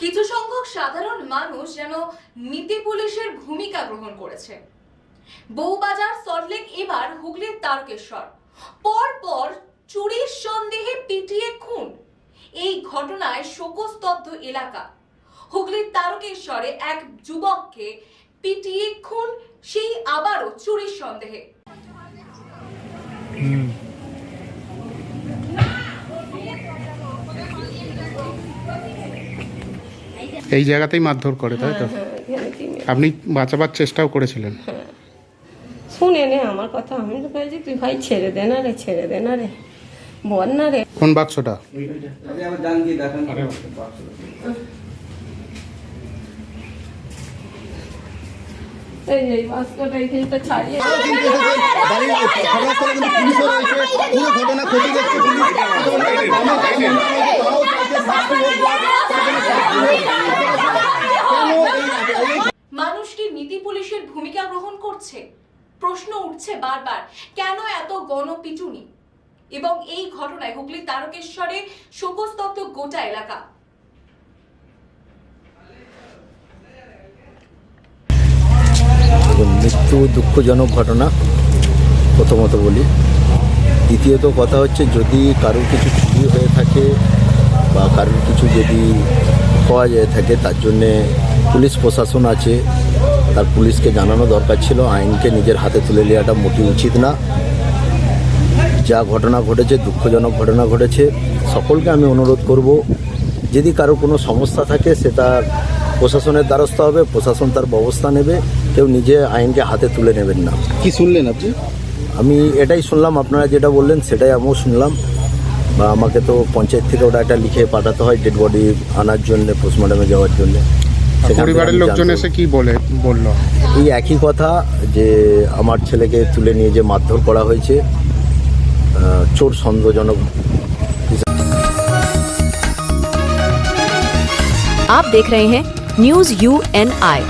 কিছু সংখ্যক সাধারণ মানুষ যেন নীতি পুলিশের ভূমিকা গ্রহণ করেছে। বউবাজার সল্টলেক এবার হুগলির তারকেশ্বর। পর পর চুরির সন্দেহে পিটিয়ে খুন। এই ঘটনায় শোকস্তব্ধ এলাকা। হুগলির তারকেশ্বরে এক যুবককে পিটিয়ে খুন, সেই আবারও চুরির সন্দেহে। এই জায়গাতেই মারধর করে তাই তো হ্যাঁ? আপনি বাঁচাবার চেষ্টাও করেছিলেন শুনে নে আমার কথা আমি তো বলছি তুই ভাই ছেড়ে দে না রে ছেড়ে দে না রে বল না রে কোন বাক্সটা ঘটনা ক্ষতি দেখছে মানুষ কি নীতি পুলিশের ভূমিকা গ্রহণ করছে? প্রশ্ন উঠছে বারবার, কেন এত গণপিটুনি? এবং এই ঘটনায় হুগলি তারকেশ্বরে শোকস্তব্ধ গোটা এলাকা। মৃত্যু দুঃখজনক ঘটনা, প্রথমত বলি। দ্বিতীয়ত কথা হচ্ছে, যদি কারোর কিছু চুরি হয়ে থাকে বা কারোর কিছু যদি পাওয়া যায় থাকে, তার জন্যে পুলিশ প্রশাসন আছে। তার পুলিশকে জানানো দরকার ছিল। আইনকে নিজের হাতে তুলে নেওয়াটা মোটেই উচিত না। যা ঘটনা ঘটেছে দুঃখজনক ঘটনা ঘটেছে সকলকে আমি অনুরোধ করব যদি কারও কোনো সমস্যা থাকে সে তার প্রশাসনের দ্বারস্থ হবে প্রশাসন তার ব্যবস্থা নেবে কেউ নিজে আইনকে হাতে তুলে নেবেন না। কি শুনলেন আপনি? আমি এটাই শুনলাম আপনারা যেটা বললেন সেটাই আমিও শুনলাম। বা আমাকে তো পঞ্চায়েত থেকে ওটা একটা লিখে পাঠাতে হয় ডেড বডি আনার জন্য পোস্টমর্টমে যাওয়ার জন্য। পরিবারের আমি লোকজন জানতে- এসে কি বলে বললো এই একই কথা যে আমার ছেলেকে তুলে নিয়ে যে মারধর করা হয়েছে আহ, চোর সন্দেহজনক आप देख रहे हैं न्यूज यू एन आई